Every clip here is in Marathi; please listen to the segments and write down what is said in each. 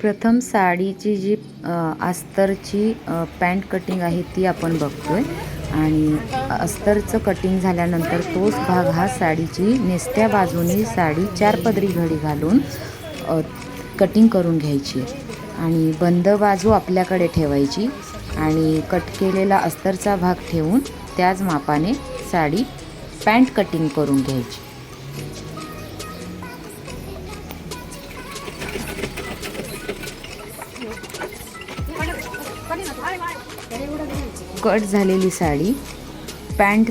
प्रथम साडीची जी अस्तरची पॅन्ट कटिंग आहे ती आपण बघतोय. आणि अस्तरचं कटिंग झाल्यानंतर तोच भाग हा साडीची नेसत्या बाजूनी साडी चार पदरी घडी घालून कटिंग करून घ्यायची. आणि बंद बाजू आपल्याकडे ठेवायची आणि कट केलेला अस्तरचा भाग ठेवून त्याच मापाने साडी पॅन्ट कटिंग करून घ्यायची. कट झालेली साडी पॅन्ट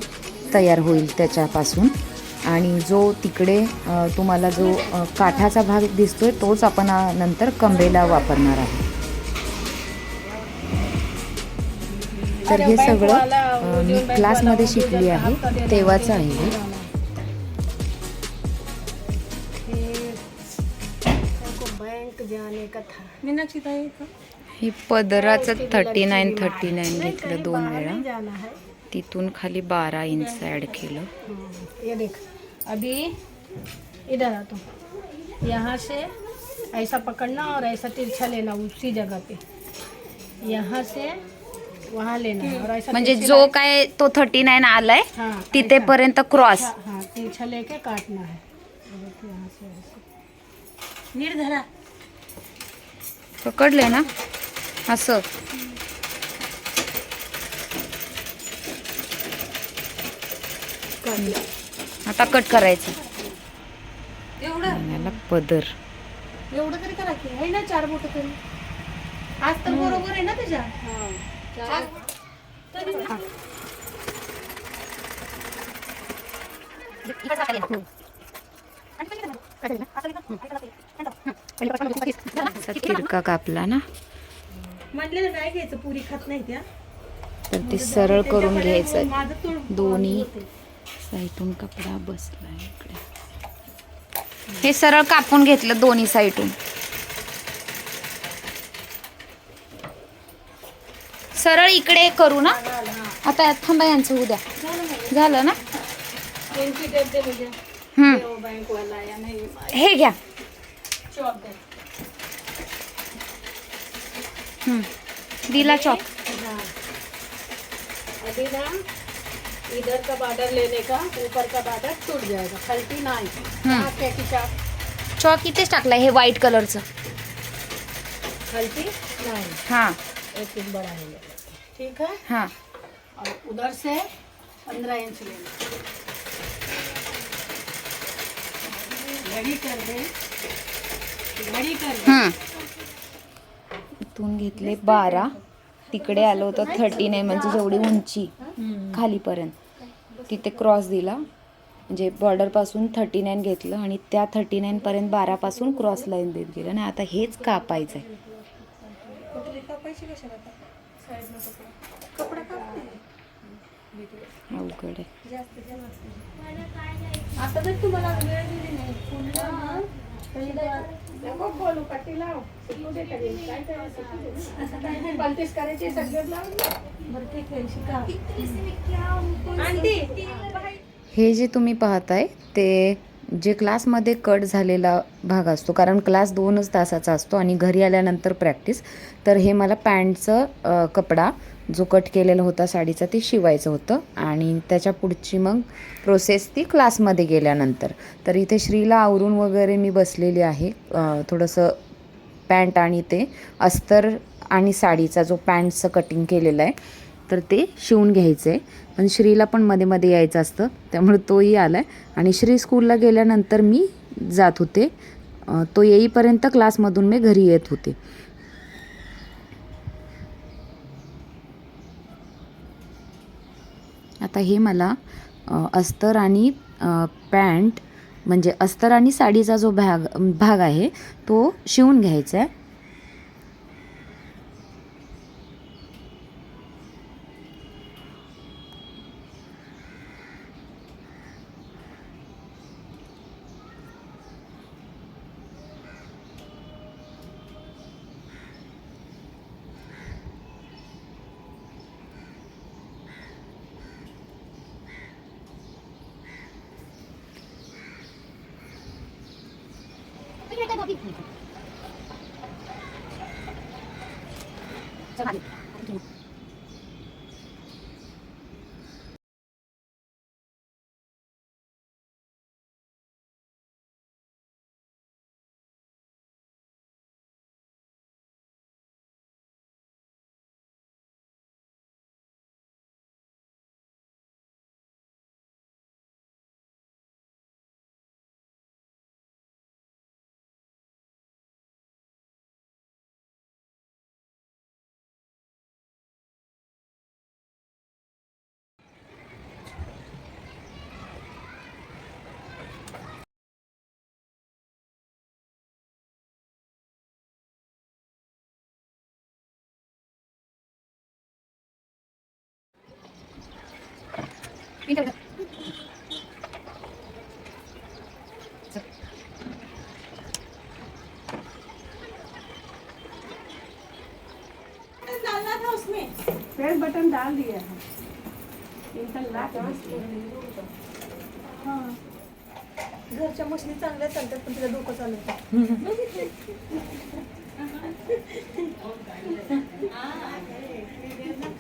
तयार होईल त्याच्यापासून. आणि जो तिकडे तुम्हाला जो काठाचा भाग दिसतोय तोच आपण नंतर कमरेला वापरणार आहे तर हे सगळं मी क्लासमध्ये शिकली आहे तेव्हाचं आहे हे. हे पदराचं थर्टी नाईन थर्टी नाईन घेतलं दोन वेळा. तिथून खाली बारा इंच ॲड केलं. हम्म, ये देख. अभी इधर आ तुम यहाँ से ऐसा पकड़ना और ऐसा तिरछा लेना उसी जगह पे. यहाँ से वहाँ लेना और ऐसा म्हणजे जो काय तो थर्टी नाईन आलाय हाँ तिथेपर्यंत क्रॉस हाँ हाँ लेके काटना है. निर्धरा पकडले ना? असं. आता कट करायचं. एवढं? याला पदर. एवढं तरी करा की आहे ना चार बोट तरी? आज तर बरोबर आहे ना तुझ्या आज कापला ना. म्हटलेलं काय घ्यायचं पुरी खात नाही त्या तर ते सरळ करून घ्यायचं. दोन्ही साईडून कपडा बसला इकडे. हे सरळ कापून घेतलं दोन्ही साईडून. सरळ इकडे करू ना. आता थांबा यांचं उद्या झालं ना? नहीं हे घ्या. चौक. दिला चॉक हाँ अभी ना इधर का बॉर्डर लेने का ऊपर का बॉर्डर टूट जाएगा खलती ना आई कहाँ क्या की चाप चॉक इथेच टाकलाय हे व्हाईट कलरचं खलती? नहीं. हां. एक बड़ा है। ठीक है? हां। और उधर से पंद्रह इंच लेना। घड़ी कर दे। घड़ी कर दे। हम्म. इथून घेतले बारा. तिकडे आलो होतं थर्टी नाईन म्हणजे जेवढी उंची खालीपर्यंत. तिथे क्रॉस दिला. म्हणजे बॉर्डरपासून थर्टी नाईन घेतलं आणि त्या थर्टी नाईनपर्यंत बारापासून क्रॉस लाईन देत गेलं. आणि आता हेच कापायचं आहे अवघड आहे. जास्त जास्त आता जर तुम्हाला वेळ दिली नाही पुन्हा करायचं सगळं हे जे तुम्ही पाहताय ते जे क्लासमध्ये कट झालेला भाग असतो कारण क्लास दोनच तासाचा असतो आणि घरी आल्यानंतर प्रॅक्टिस तर हे मला पॅन्टचं कपडा जो कट केलेला होता साडीचा ते शिवायचं होतं आणि त्याच्या पुढची मग प्रोसेस ती क्लासमध्ये गेल्यानंतर. तर इथे श्रीला आवरून वगैरे मी बसलेली आहे थोडंसं पॅन्ट आणि ते अस्तर आणि साडीचा जो पॅन्टचं कटिंग केलेलं आहे तर ते शिवून घ्यायचं. आहे पण श्रीला पण मध्ये मध्ये यायचं असतं त्यामुळे तोही आला आहे आणि श्री स्कूलला गेल्यानंतर मी जात होते. तो येईपर्यंत क्लासमधून मी घरी येत होते. आता हे मला अस्तर आणि पॅन्ट म्हणजे अस्तर आणि साडीचा जो भाग भाग आहे तो शिवून घ्यायचा आहे 在哪里 डालना था उसमें रेड बटन डाल दिया है। इनका लाख हाँ। घरच्या मशनी चांगल्या चालतात पण तिला डोकं चालवतं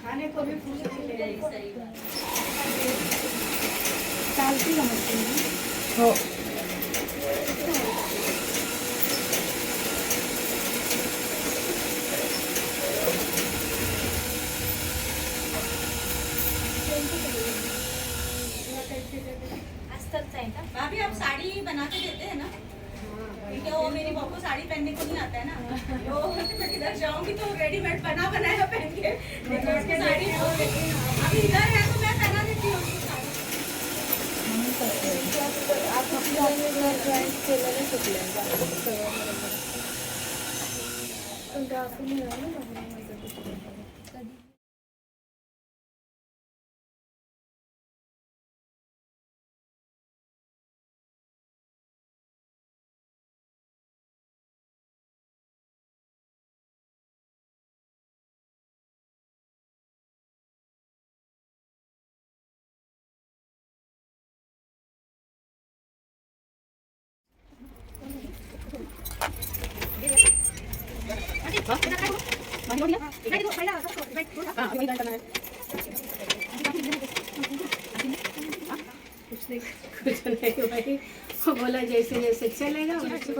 खाने को भी पूछ चालती का मशीन हो भाभी, आप साड़ी बना के देते हैं ना? क्योंकि वो मेरी बहू को साड़ी पहनने को नहीं आता है ना। वो मैं इधर जाऊँगी तो रेडीमेड बना बनाया पहन के। साड़ी अभी इधर है कुछ नहीं कुछ नहीं बोला जैसे जैसे चलेगा वैसे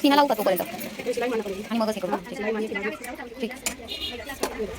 सीना लावू का तोपर्यंत आणि मगच हे करू ठीक आहे.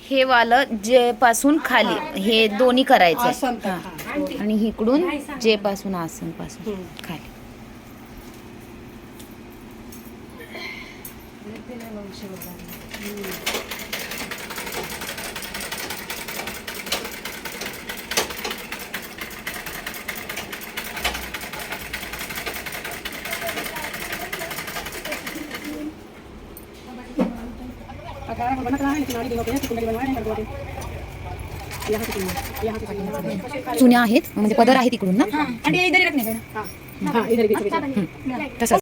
हे वालं. जे पासून खाली. हे. दोन्ही करायचं हा. आणि इकडून जे पासून आसनपासून खाली. चुन्या आहेत म्हणजे पदर आहेत इकडून ना? तसंच.